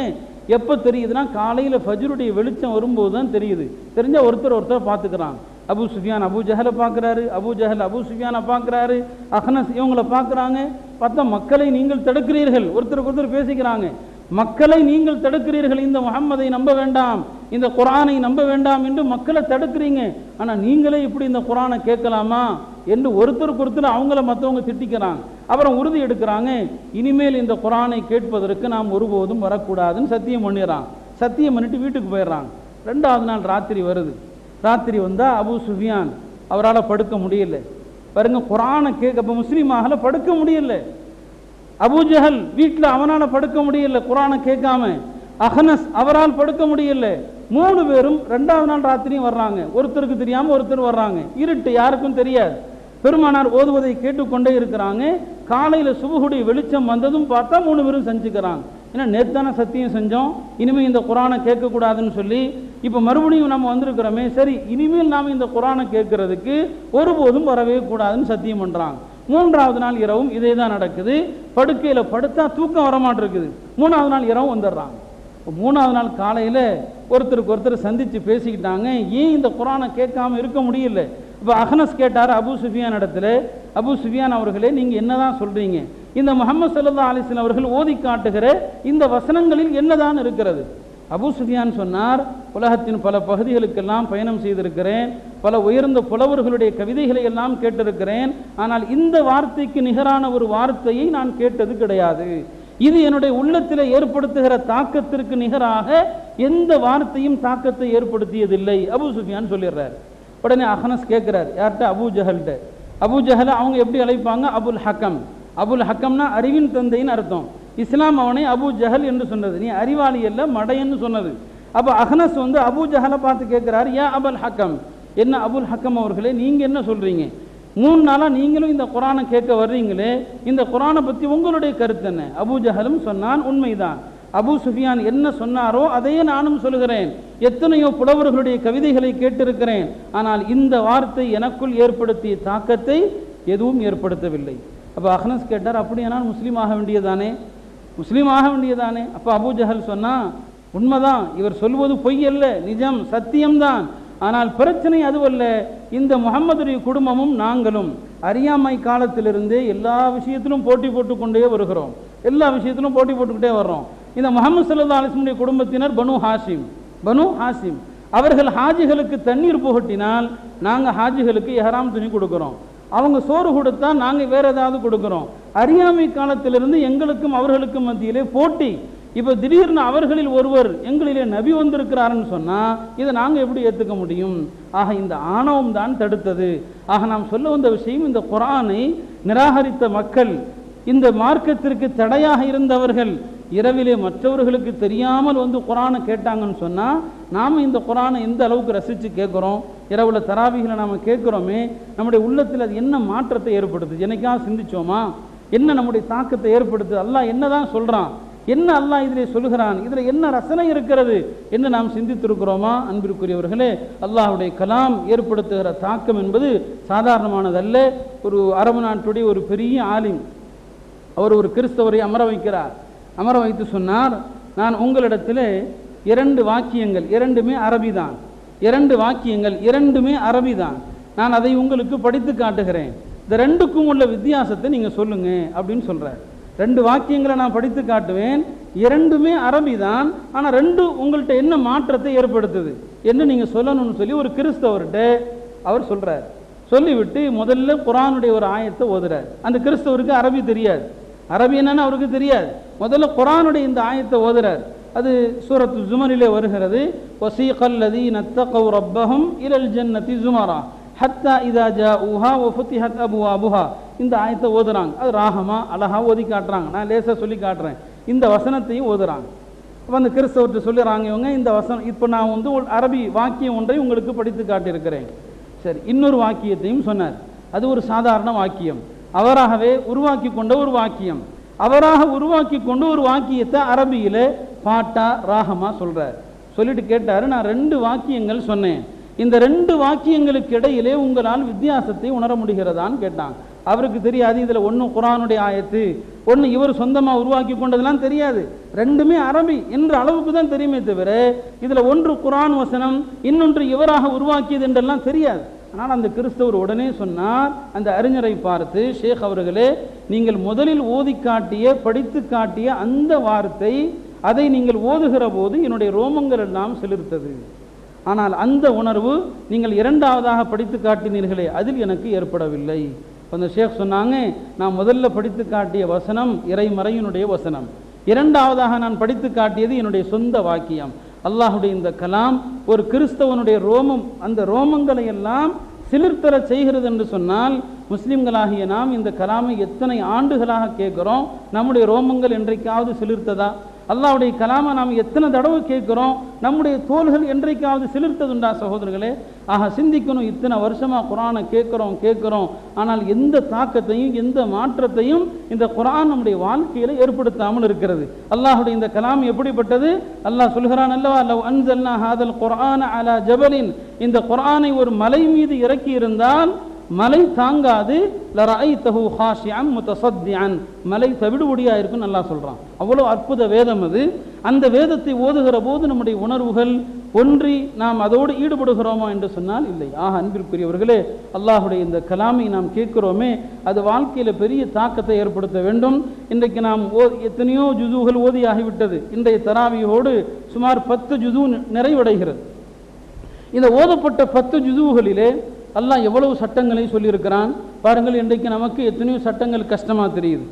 எப்போ தெரியுதுன்னா காலையில் ஃபஜ்ருடைய வெளிச்சம் வரும்போது தான் தெரியுது. தெரிஞ்சால் ஒருத்தர் ஒருத்தர் பார்த்துக்கிறாங்க. அபு சுஃபியான் அபு ஜஹலை பார்க்குறாரு அபு ஜஹல் அபு சுஃபியானை பார்க்குறாரு அஹ்னஸ் இவங்களை பார்க்குறாங்க. பார்த்தா மக்களை நீங்கள் தடுக்கிறீர்கள். ஒருத்தருக்கு ஒருத்தர் பேசிக்கிறாங்க. மக்களை நீங்கள் தடுக்கிறீர்கள். இந்த முகம்மதை நம்ப வேண்டாம். இந்த குரானை நம்ப வேண்டாம் என்று மக்களை தடுக்கிறீங்க. ஆனால் நீங்களே இப்படி இந்த குரானை கேட்கலாமா என்று ஒருத்தருக்கு ஒருத்தர் அவங்கள மற்றவங்க திட்டிக்கிறாங்க. அப்புறம் உறுதி எடுக்கிறாங்க. இனிமேல் இந்த குரானை கேட்பதற்கு நாம் ஒருபோதும் வரக்கூடாதுன்னு சத்தியம் பண்ணிடுறான். சத்தியம் பண்ணிட்டு வீட்டுக்கு போயிடுறாங்க. ரெண்டாவது நாள் ராத்திரி வருது. ராத்திரி வந்தால் அபு சுஃபியான் அவரால் படுக்க முடியல. பாருங்க குரானை கேட்க இப்போ முஸ்லீமாகல படுக்க முடியல. அபுஜஹல் வீட்டில் அவனால் படுக்க முடியல குரானை கேட்காம. அஹனஸ் அவரால் படுக்க முடியல. மூணு பேரும் ரெண்டாவது நாள் ராத்திரியும் வர்றாங்க. ஒருத்தருக்கு தெரியாமல் ஒருத்தர் வர்றாங்க. இருட்டு யாருக்கும் தெரியாது. பெருமானார் ஓதுவதை கேட்டுக்கொண்டே இருக்கிறாங்க. காலையில் சுபகுடைய வெளிச்சம் வந்ததும் பார்த்தா மூணு பேரும் செஞ்சுக்கிறாங்க. ஏன்னா நேத்தான சத்தியம் செஞ்சோம். இனிமேல் இந்த குரானை கேட்கக்கூடாதுன்னு சொல்லி இப்போ மறுபடியும் நம்ம வந்திருக்கிறோமே சரி இனிமேல் நாம் இந்த குரானை கேட்கறதுக்கு ஒருபோதும் வரவே கூடாதுன்னு சத்தியம் பண்ணுறாங்க மூன்றாவது நாள் இரவும் இதே தான் நடக்குது. படுக்கையில் படுத்தா தூக்கம் வரமாட்டிருக்குது. மூணாவது நாள் இரவும் வந்துடுறாங்க. மூணாவது நாள் காலையில் ஒருத்தருக்கு ஒருத்தர் சந்தித்து பேசிக்கிட்டாங்க. ஏன் இந்த குரானை கேட்காம இருக்க முடியல? இப்போ அஹனஸ் கேட்டார் அபு சுஃபியான் இடத்துல. அபு சுஃபியான் அவர்களே நீங்கள் என்னதான் சொல்கிறீங்க இந்த முகமது சல்லா அலிஸ்லாம் அவர்கள் ஓதி காட்டுகிற இந்த வசனங்களில் என்னதான் இருக்கிறது? அபு சுஃபியான் சொன்னார் உலகத்தின் பல பகுதிகளுக்கெல்லாம் பயணம் செய்திருக்கிறேன். பல உயர்ந்த புலவர்களுடைய கவிதைகளை எல்லாம் கேட்டிருக்கிறேன். ஆனால் இந்த வார்த்தைக்கு நிகரான ஒரு வார்த்தையை நான் கேட்டது கிடையாது. இது என்னுடைய உள்ளத்தில் ஏற்படுத்துகிற தாக்கத்திற்கு நிகராக எந்த வார்த்தையும் தாக்கத்தை ஏற்படுத்தியதில்லை. அபு சுஃபியான் சொல்லிடுறார். உடனே அஹனஸ் கேட்குறார் யார்கிட்ட? அபு ஜஹல்கிட்ட. அபு ஜஹலை அவங்க எப்படி அழைப்பாங்க? அபுல் ஹக்கம். அபுல் ஹக்கம்னா அறிவின் தந்தைன்னு அர்த்தம். இஸ்லாம் அவனை அபு ஜஹல் என்று சொன்னது. நீ அறிவாளி அல்ல மடையன்னு சொன்னது. அப்போ அஹனஸ் வந்து அபு ஜஹலை பார்த்து கேட்குறாரு ஏன் அபுல் ஹக்கம். என்ன அபுல் ஹக்கம் அவர்களே நீங்கள் என்ன சொல்கிறீங்க மூணு நாளாக நீங்களும் இந்த குரானை கேட்க வர்றீங்களே இந்த குரானை பற்றி உங்களுடைய கருத்து என்ன? அபு ஜஹலும் சொன்னான் உண்மைதான். அபு சுஃபியான் என்ன சொன்னாரோ அதையே நானும் சொல்கிறேன் எத்தனையோ புலவர்களுடைய கவிதைகளை கேட்டிருக்கிறேன். ஆனால் இந்த வார்த்தை எனக்குள் ஏற்படுத்திய தாக்கத்தை எதுவும் ஏற்படுத்தவில்லை. அப்போ அஹ்னஸ் கேட்டார் அப்படியானால் முஸ்லீம் ஆக வேண்டியதானே முஸ்லீம் ஆக வேண்டியதானே? அப்போ அபு சொன்னால் உண்மைதான் இவர் சொல்வது பொய் அல்ல நிஜம் சத்தியம்தான். ஆனால் பிரச்சனை அதுவல்ல இந்த முகம்மதுடைய குடும்பமும் நாங்களும் அறியாமை காலத்திலிருந்தே எல்லா விஷயத்திலும் போட்டி போட்டுக்கொண்டே வருகிறோம். எல்லா விஷயத்திலும் போட்டி போட்டுக்கிட்டே வர்றோம். இந்த முகமது சல்லா அலிஸ்முடைய குடும்பத்தினர் பனு ஹாஷிம் பனு ஹாசிம் அவர்கள் ஹாஜிகளுக்கு தண்ணீர் புகட்டினால் நாங்கள் ஹாஜிகளுக்கு எஹராம் துணி கொடுக்குறோம். அவங்க சோறு கொடுத்தா நாங்கள் வேற ஏதாவது கொடுக்குறோம். அறியாமை காலத்திலிருந்து எங்களுக்கும் அவர்களுக்கும் மத்தியிலே போட்டி. இப்போ திடீர்னு அவர்களில் ஒருவர் எங்களிலே நபி வந்திருக்கிறாருன்னு சொன்னால் இதை நாங்கள் எப்படி ஏற்றுக்க முடியும்? ஆக இந்த ஆணவம் தான் தடுத்தது. ஆக நாம் சொல்ல வந்த விஷயம் இந்த குரானை நிராகரித்த மக்கள் இந்த மார்க்கத்திற்கு தடையாக இருந்தவர்கள் இரவிலே மற்றவர்களுக்கு தெரியாமல் வந்து குரானை கேட்டாங்கன்னு சொன்னால் நாம் இந்த குரானை எந்த அளவுக்கு ரசித்து கேட்குறோம் இரவில் தராவிகளை நாம் கேட்குறோமே நம்முடைய உள்ளத்தில் அது என்ன மாற்றத்தை ஏற்படுத்துது? என்னைக்காவது சிந்திச்சோமா? என்ன நம்முடைய தாக்கத்தை ஏற்படுத்துது? அல்லாஹ் என்ன தான் சொல்கிறான் என்ன அல்லாஹ் இதிலே சொல்கிறான் இதில் என்ன ரசனை இருக்கிறது? என்று நாம் சிந்தித்திருக்கிறோமா? அன்பிற்குரியவர்களே அல்லாஹுடைய கலாம் ஏற்படுத்துகிற தாக்கம் என்பது சாதாரணமானதல்ல. ஒரு அரபு நாட்டுடைய ஒரு பெரிய ஆலிம் அவர் ஒரு கிறிஸ்தவரை அமர வைக்கிறார். அமர வைத்து சொன்னார் நான் உங்களிடத்தில் இரண்டு வாக்கியங்கள் இரண்டுமே அரபி தான் இரண்டு வாக்கியங்கள் இரண்டுமே அரபி தான் நான் அதை உங்களுக்கு படித்து காட்டுகிறேன். இந்த ரெண்டுக்கும் உள்ள வித்தியாசத்தை நீங்கள் சொல்லுங்க அப்படின்னு சொல்கிறார் ரெண்டு வாக்கியங்களை நான் படித்து காட்டுவேன். இரண்டுமே அரபி தான் ஆனால் ரெண்டு உங்கள்கிட்ட என்ன மாற்றத்தை ஏற்படுத்துது என்று நீங்கள் சொல்லணும்னு சொல்லி ஒரு கிறிஸ்தவர்கிட்ட அவர் சொல்கிறார் சொல்லிவிட்டு முதல்ல குரானுடைய ஒரு ஆயத்தை ஓதுறார். அந்த கிறிஸ்தவருக்கு அரபி தெரியாது. அரபி என்னன்னு அவருக்கு தெரியாது. முதல்ல குரானுடைய இந்த ஆயத்தை ஓதுறார். அது சூரத்து ஜுமரிலே வருகிறது. ஒசீகல்லதி நத்தகவ் ரப்பஹும் இலல் ஜன்னதி ஜுமரா ஹத்தா இதா ஜா ஊஹா ஹத் ஃபுத்திஹத் அபுவா இந்த ஆயத்தை ஓதுறாங்க. அது ராகமா அழகா ஓதி காட்டுறாங்க. நான் லேசாக சொல்லி காட்டுறேன். இந்த வசனத்தையும் ஓதுறாங்க. அப்போ அந்த கிறிஸ்தவர்கிட்ட சொல்லுறாங்க இவங்க இந்த வசனம் இப்போ நான் வந்து அரபி வாக்கியம் ஒன்றை உங்களுக்கு படித்து காட்டியிருக்கிறேன். சரி இன்னொரு வாக்கியத்தையும் சொன்னார். அது ஒரு சாதாரண வாக்கியம். அவராகவே உருவாக்கி கொண்ட ஒரு வாக்கியம். அவராக உருவாக்கி கொண்டு ஒரு வாக்கியத்தை அரபியில் பாட்டா ராகமா சொல்கிறார் சொல்லிட்டு கேட்டாரு நான் ரெண்டு வாக்கியங்கள் சொன்னேன். இந்த ரெண்டு வாக்கியங்களுக்கு இடையிலே உங்களால் வித்தியாசத்தை உணர முடிகிறதான்னு கேட்டான். அவருக்கு தெரியாது இதில் ஒன்று குரானுடைய ஆயத்து ஒன்று இவர் சொந்தமாக உருவாக்கி கொண்டதெல்லாம் தெரியாது. ரெண்டுமே அரபி என்ற அளவுக்கு தான் தெரியுமே தவிர இதில் ஒன்று குரான் வசனம் இன்னொன்று இவராக உருவாக்கியது என்றெல்லாம் தெரியாது. ஆனால் அந்த கிறிஸ்தவர் உடனே சொன்னார் அந்த அறிஞரை பார்த்து ஷேக் அவர்களே நீங்கள் முதலில் ஓதி காட்டிய படித்து காட்டிய அந்த வார்த்தை அதை நீங்கள் ஓதுகிற போது என்னுடைய ரோமங்கள் எல்லாம் செலுத்தது. ஆனால் அந்த உணர்வு நீங்கள் இரண்டாவதாக படித்து காட்டினீர்களே அதில் எனக்கு ஏற்படவில்லை. அந்த ஷேக் சொன்னாங்க நான் முதல்ல படித்து காட்டிய வசனம் இறைமறையினுடைய வசனம். இரண்டாவதாக நான் படித்து காட்டியது என்னுடைய சொந்த வாக்கியம். அல்லாஹுடைய இந்த கலாம் ஒரு கிறிஸ்தவனுடைய ரோமம் அந்த ரோமங்களை எல்லாம் சிலிர்த்தர செய்கிறது என்று சொன்னால் முஸ்லிம்களாகிய நாம் இந்த கலாமை எத்தனை ஆண்டுகளாக கேட்குறோம்? நம்முடைய ரோமங்கள் என்றைக்காவது சிலிர்த்ததா? அல்லாவுடைய கலாமை நாம் எத்தனை தடவை கேட்குறோம் நம்முடைய தோள்கள் என்றைக்காவது சிலிர்த்ததுண்டா சகோதரர்களே? ஆக சிந்திக்கணும் இத்தனை வருஷமாக குரானை கேட்குறோம் கேட்குறோம். ஆனால் எந்த தாக்கத்தையும் எந்த மாற்றத்தையும் இந்த குரான் நம்முடைய வாழ்க்கையில் ஏற்படுத்தாமல் இருக்கிறது. அல்லாஹுடைய இந்த கலாம் எப்படிப்பட்டது? அல்லாஹ் சொல்கிறான் அல்லவா லவ் அன்சல்னா ஹாதல் குரான் அலா ஜபலின். இந்த குரானை ஒரு மலை மீது இறக்கி இருந்தால் மலை தாங்காது. லரஐத்தஹு ஹாஷியன் முத்தசத்தியன் மலை தவிடுபடியாக இருக்குன்னு நல்லா சொல்கிறான் அவ்வளோ அற்புத வேதம் அது. அந்த வேதத்தை ஓதுகிற போது நம்முடைய உணர்வுகள் ஒன்றி நாம் அதோடு ஈடுபடுகிறோமா என்று சொன்னால் இல்லை. ஆக அன்பிற்குரியவர்களே அல்லாஹுடைய இந்த கலாமை நாம் கேட்கிறோமே அது வாழ்க்கையில் பெரிய தாக்கத்தை ஏற்படுத்த வேண்டும். இன்றைக்கு நாம் ஓ எத்தனையோ ஜுதுகள் ஓதியாகிவிட்டது. இன்றைய தராவியோடு சுமார் பத்து ஜுது நிறைவடைகிறது. இந்த ஓதப்பட்ட பத்து ஜுதுகளிலே அல்லாஹ் எவ்வளவு சட்டங்களை சொல்லியிருக்கிறான்? பாருங்கள் இன்றைக்கு நமக்கு எத்தனையோ சட்டங்கள் கஷ்டமாக தெரியுது.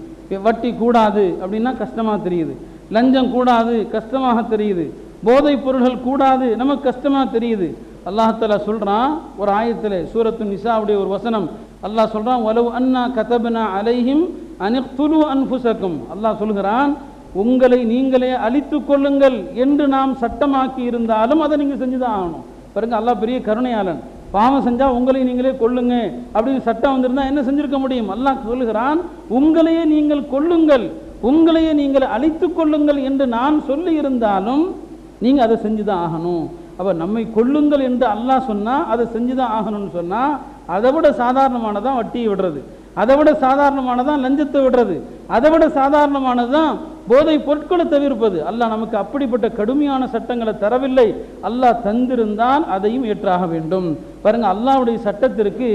வட்டி கூடாது அப்படின்னா கஷ்டமாக தெரியுது. லஞ்சம் கூடாது கஷ்டமாக தெரியுது. போதைப் பொருள்கள் கூடாது நமக்கு கஷ்டமாக தெரியுது. அல்லாஹால சொல்கிறான் ஒரு ஆயத்தில் சூரத்து நிசாவுடைய ஒரு வசனம். அல்லாஹ் சொல்கிறான் வலவு அண்ணா கதபனா அலைஹிம் அனிக்துலு அன்புசக்கும் அல்லாஹ் சொல்கிறான் உங்களை நீங்களே அழித்து கொள்ளுங்கள் என்று நாம் சட்டமாக்கி இருந்தாலும் அதை நீங்கள் செஞ்சுதான் ஆகணும். பாருங்க அல்லாஹ் பெரிய கருணையாளன். பாவம் செஞ்சால் உங்களை நீங்களே கொள்ளுங்க அப்படின்னு சட்டம் வந்திருந்தா என்ன செஞ்சிருக்க முடியும்? அல்லாஹ் சொல்லுகிறான் உங்களையே நீங்கள் கொள்ளுங்கள் உங்களையே நீங்கள் அழித்து கொள்ளுங்கள் என்று நான் சொல்லி இருந்தாலும் நீங்கள் அதை செஞ்சு தான் ஆகணும். அப்போ நம்மை கொள்ளுங்கள் என்று அல்லாஹ் சொன்னால் அதை செஞ்சு தான் ஆகணும்னு சொன்னால் அதை விட சாதாரணமானதான் வட்டியை விடுறது. அதை விட சாதாரணமானதான் லஞ்சத்தை விடுறது. அதை விட சாதாரணமானதான் போதை பொருட்களை தவிர்ப்பது. அல்லாஹ் நமக்கு அப்படிப்பட்ட கடுமையான சட்டங்களை தரவில்லை. அல்லாஹ் தந்திருந்தால் அதையும் ஏற்றாக வேண்டும். பாருங்க அல்லாவுடைய சட்டத்திற்கு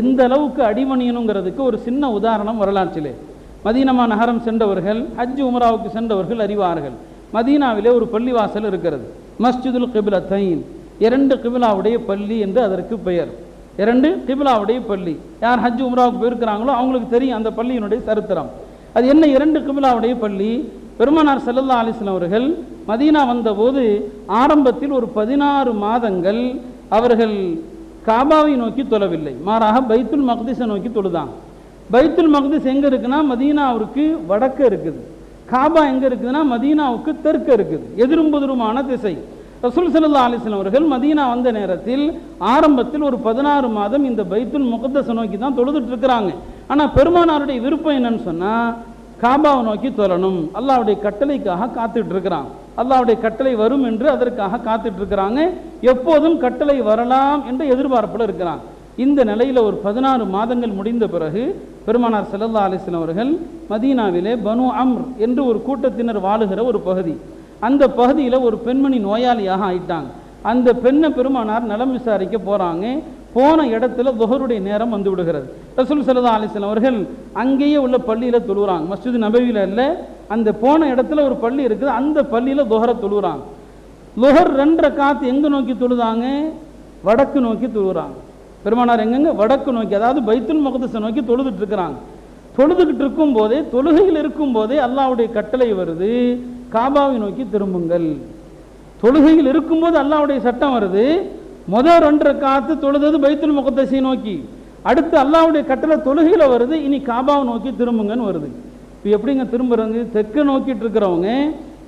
எந்த அளவுக்கு அடிமணியணுங்கிறதுக்கு ஒரு சின்ன உதாரணம் வரலாற்றிலே. மதீனமா நகரம் சென்றவர்கள் ஹஜ் உமராவுக்கு சென்றவர்கள் அறிவார்கள். மதீனாவிலே ஒரு பள்ளிவாசல் இருக்கிறது. மஸ்ஜிதுல் கிபிலத்தைன். இரண்டு கிபிலாவுடைய பள்ளி என்று அதற்கு பெயர். இரண்டு கிபிலாவுடைய பள்ளி. யார் ஹஜ் உம்ராவுக்கு போயிருக்கிறாங்களோ அவங்களுக்கு தெரியும் அந்த பள்ளியினுடைய சரித்திரம். அது என்ன இரண்டு கிபிலாவுடைய பள்ளி? பெருமானார் செல்லல்லா அலிஸ்லாம் அவர்கள் மதீனா வந்தபோது ஆரம்பத்தில் ஒரு பதினாறு மாதங்கள் அவர்கள் காபாவை நோக்கி தொழவில்லை. மாறாக பைத்துல் மக்திஸை நோக்கி தொழுதாங்க பைத்துல் மக்திஸ் எங்கே இருக்குன்னா மதீனாவிற்கு வடக்க இருக்குது. காபா எங்கே இருக்குதுன்னா மதீனாவுக்கு தெற்க இருக்குது. எதிரும்புதிருமான திசை. ரசூல் சல்லா அலிஸ்லாம் அவர்கள் மதீனா வந்த நேரத்தில் ஆரம்பத்தில் ஒரு பதினாறு மாதம் இந்த பைத்துல் முகத்தசை நோக்கி தான் தொழுதுட்டு இருக்கிறாங்க. ஆனால் பெருமானாருடைய விருப்பம் என்னன்னு சொன்னா காபாவை நோக்கி தொழணும். அல்லாவுடைய கட்டளைக்காக காத்துட்டு இருக்கிறான். அல்லாவுடைய கட்டளை வரும் என்று அதற்காக காத்துட்டு இருக்கிறாங்க. எப்போதும் கட்டளை வரலாம் என்று எதிர்பார்ப்பில் இருக்கிறான். இந்த நிலையில ஒரு பதினாறு மாதங்கள் முடிந்த பிறகு பெருமானார் செல்லல்லா அலிஸ்லாம் அவர்கள் மதீனாவிலே பனு அம்ர் என்று ஒரு கூட்டத்தினர் வாழுகிற ஒரு பகுதி. அந்த பகுதியில் ஒரு பெண்மணி நோயாளியாக ஆயிட்டாங்க. அந்த பெண்ணை பெருமானார் நலம் விசாரிக்க போறாங்க. போன இடத்துல துஹருடைய நேரம் வந்து விடுகிறது. ரசூல் சல்லா அலிஸ்லாம் அவர்கள் அங்கேயே உள்ள பள்ளியில தொழுகிறாங்க மஸ்ஜித் நபவியில இல்லை. அந்த போன இடத்துல ஒரு பள்ளி இருக்குது. அந்த பள்ளியில துஹரை தொழுகிறாங்க லுஹர் ரெண்டரை காற்று எங்க நோக்கி தொழுதாங்க? வடக்கு நோக்கி தொழுகிறாங்க பெருமானார் எங்கெங்க? வடக்கு நோக்கி அதாவது பைத்துல் முகதசை நோக்கி தொழுதுட்டு இருக்கிறாங்க. தொழுதுகிட்டு இருக்கும் போதே தொழுகையில் இருக்கும் போதே அல்லாவுடைய கட்டளை வருது. காபாவை நோக்கி திரும்புங்கள். தொழுகையில் இருக்கும்போது அல்லாவுடைய சட்டம் வருது. முதல் ரெண்டரை காத்து தொழுதது பைத்துல் முகத்தசி நோக்கி. அடுத்து அல்லாவுடைய கட்டளை தொழுகையில் வருது. இனி காபாவை நோக்கி திரும்புங்கன்னு வருது. இப்போ எப்படிங்க திரும்புறது? தெற்கு நோக்கிட்டு இருக்கிறவங்க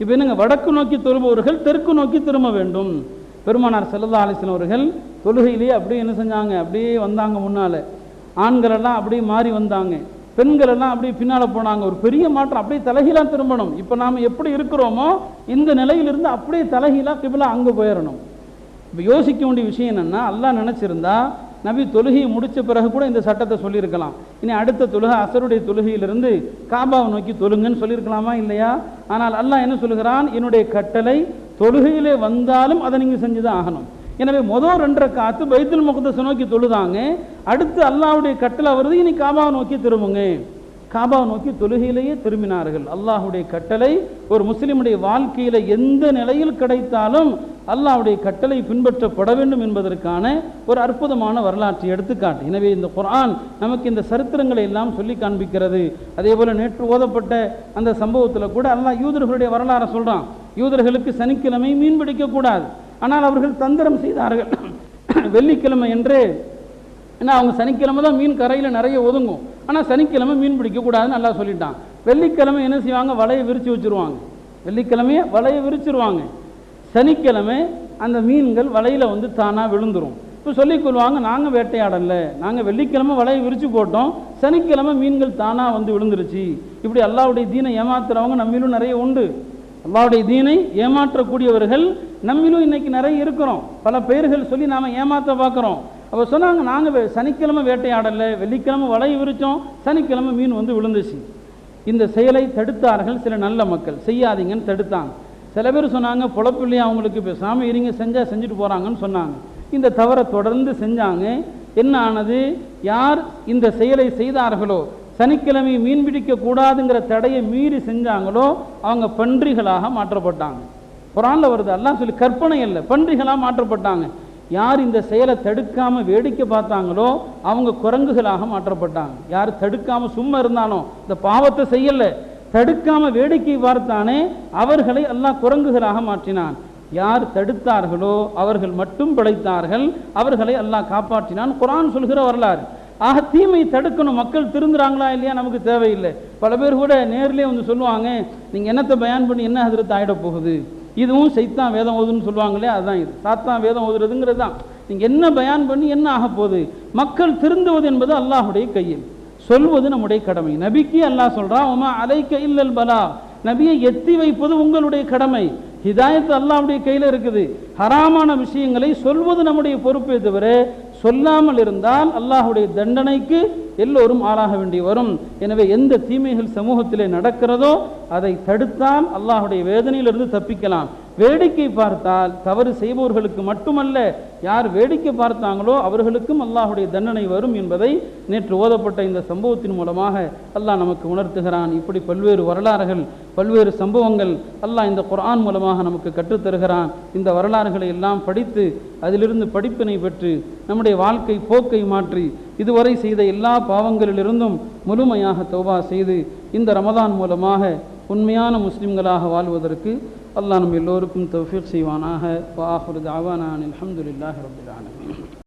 இப்போ என்னங்க வடக்கு நோக்கி திரும்புவர்கள் தெற்கு நோக்கி திரும்ப வேண்டும். பெருமானார் செல்லதா அலைஹி அவர்கள் தொழுகையிலேயே அப்படியே என்ன செஞ்சாங்க? அப்படியே வந்தாங்க முன்னால். ஆண்களெல்லாம் அப்படியே மாறி வந்தாங்க. பெண்கள் எல்லாம் அப்படியே பின்னால் போனாங்க. ஒரு பெரிய மாற்றம். அப்படியே தலைகீழா திரும்பணும். இப்போ நாம் எப்படி இருக்கிறோமோ இந்த நிலையிலிருந்து அப்படியே தலைகீழா கிபிலா அங்கே போயிடணும் இப்போ யோசிக்க வேண்டிய விஷயம் என்னென்னா அல்லாஹ் நினச்சிருந்தா நபி தொழுகையை முடித்த பிறகு கூட இந்த சட்டத்தை சொல்லியிருக்கலாம். இனி அடுத்த தொழுகை அசருடைய தொழுகையிலிருந்து காபாவை நோக்கி தொழுங்கன்னு சொல்லியிருக்கலாமா இல்லையா? ஆனால் அல்லாஹ் என்ன சொல்லுகிறான்? என்னுடைய கட்டளை தொழுகையிலே வந்தாலும் அதை நீங்கள் செஞ்சு தான் ஆகணும். எனவே மொதல் ரெண்டரை காத்து பைத்துல் முகத்தை நோக்கி தொழுதாங்க. அடுத்து அல்லாஹுடைய கட்டளை வருது இனி காபாவை நோக்கி திரும்புங்க. காபாவை நோக்கி தொழுகையிலேயே திரும்பினார்கள். அல்லாஹுடைய கட்டளை ஒரு முஸ்லிமுடைய வாழ்க்கையில எந்த நிலையில் கிடைத்தாலும் அல்லாஹுடைய கட்டளை பின்பற்றப்பட வேண்டும் என்பதற்கான ஒரு அற்புதமான வரலாற்று எடுத்துக்காட்டு. எனவே இந்த குரான் நமக்கு இந்த சரித்திரங்களை எல்லாம் சொல்லி காண்பிக்கிறது. அதே போல் நேற்று ஓதப்பட்ட அந்த சம்பவத்தில் கூட அல்லாஹ் யூதர்களுடைய வரலாறை சொல்கிறான் யூதர்களுக்கு சனிக்கிழமை மீன் பிடிக்கக்கூடாது. ஆனால் அவர்கள் தந்திரம் செய்தார்கள். வெள்ளிக்கிழமை என்று ஏன்னா அவங்க சனிக்கிழமை தான் மீன் கரையில் நிறைய ஒதுங்கும். ஆனால் சனிக்கிழமை மீன் பிடிக்கக்கூடாதுன்னு நல்லா சொல்லிட்டான். வெள்ளிக்கிழமை என்ன செய்வாங்க? வலையை விரித்து வச்சுருவாங்க. வெள்ளிக்கிழமையே வலையை விரிச்சிருவாங்க. சனிக்கிழமை அந்த மீன்கள் வலையில் வந்து தானாக விழுந்துரும். இப்போ சொல்லிக் கொள்வாங்க நாங்கள் வேட்டையாடலை. நாங்கள் வெள்ளிக்கிழமை வலையை விரித்து போட்டோம். சனிக்கிழமை மீன்கள் தானாக வந்து விழுந்துருச்சு. இப்படி அல்லாவுடைய தீனை ஏமாத்துறவங்க நம்மிலும் நிறைய உண்டு. அல்லாவுடைய தீனை ஏமாற்றக்கூடியவர்கள் நம்மிலும் இன்னைக்கு நிறைய இருக்கிறோம். பல பெயர்கள் சொல்லி நாம் ஏமாற்ற பார்க்குறோம். அப்போ சொன்னாங்க நாங்கள் சனிக்கிழமை வேட்டையாடல வெள்ளிக்கிழமை வலை விரித்தோம் சனிக்கிழமை மீன் வந்து விழுந்துச்சு. இந்த செயலை தடுத்தார்கள் சில நல்ல மக்கள். செய்யாதீங்கன்னு தடுத்தாங்க. சில பேர் சொன்னாங்க பொழப்பில்லையே அவங்களுக்கு இப்போ சாமி இருங்க செஞ்சால் செஞ்சுட்டு போகிறாங்கன்னு சொன்னாங்க. இந்த தவறை தொடர்ந்து செஞ்சாங்க. என்ன ஆனது? யார் இந்த செயலை செய்தார்களோ சனிக்கிழமை மீன் பிடிக்க கூடாதுங்கிற தடையை மீறி செஞ்சாங்களோ அவங்க பன்றிகளாக மாற்றப்பட்டாங்க. குரானில் வருது எல்லாம் சொல்லி கற்பனை இல்லை பன்றிகளாக மாற்றப்பட்டாங்க. யார் இந்த செயலை தடுக்காமல் வேடிக்கை பார்த்தாங்களோ அவங்க குரங்குகளாக மாற்றப்பட்டாங்க. யார் தடுக்காமல் சும்மா இருந்தாலும் இந்த பாவத்தை செய்யலை. தடுக்காம வேடிக்கை பார்த்தானே அவர்களை எல்லாம் குரங்குகளாக மாற்றினான். யார் தடுத்தார்களோ அவர்கள் மட்டும் பிழைத்தார்கள் அவர்களை அல்லாஹ் காப்பாற்றினான். குரான் சொல்கிற வரலாறு. ஆக தீமை தடுக்கணும். மக்கள் திருந்துறாங்களா இல்லையா? நமக்கு தேவையில்லை. பல பேர் கூட நேர்லேயே வந்து சொல்லுவாங்க நீங்க என்னத்தை பயான் பண்ணி என்ன அதிரத்து ஆயிட போகுது? இதுவும் சைத்தான் வேதம் ஓதுன்னு சொல்லுவாங்களே அதுதான் இது. சாத்தான் வேதம் ஓதுறதுங்கிறது தான். நீங்க என்ன பயான் பண்ணி என்ன ஆக போகுது? மக்கள் திருந்துவது என்பது அல்லாஹுடைய கையில். சொல்வது நம்முடைய கடமை. நபிக்கு அல்லாஹ் சொல்கிறான் உமா அலைக்க இல்லல் பலா. நபியை எத்தி வைப்பது உங்களுடைய கடமை. ஹிதாயத்து அல்லாவுடைய கையில் இருக்குது. ஹராமான விஷயங்களை சொல்வது நம்முடைய பொறுப்பே தவிர சொல்லாமல் இருந்தால் அல்லாஹுடைய தண்டனைக்கு எல்லோரும் ஆளாக வேண்டி வரும். எனவே எந்த தீமைகள் சமூகத்திலே நடக்கிறதோ அதை தடுத்தால் அல்லாஹுடைய வேதனையிலிருந்து தப்பிக்கலாம். வேடிக்கை பார்த்தால் தவறு செய்பவர்களுக்கு மட்டுமல்ல யார் வேடிக்கை பார்த்தாங்களோ அவர்களுக்கும் அல்லாஹுடைய தண்டனை வரும் என்பதை நேற்று ஓதப்பட்ட இந்த சம்பவத்தின் மூலமாக அல்லாஹ் நமக்கு உணர்த்துகிறான். இப்படி பல்வேறு வரலாறுகள் பல்வேறு சம்பவங்கள் அல்லாஹ் இந்த குரான் மூலமாக நமக்கு கற்றுத்தருகிறான். இந்த வரலாறுகளை எல்லாம் படித்து அதிலிருந்து படிப்பினை பெற்று நம்முடைய வாழ்க்கை போக்கை மாற்றி இதுவரை செய்த எல்லா பாவங்களிலிருந்தும் முழுமையாக தௌபா செய்து இந்த ரமதான் மூலமாக உண்மையான முஸ்லிம்களாக வாழ்வதற்கு اللہ نے لوگوں توفیق سے ہے وآخر دعوانا أن الحمد لله رب العالمين.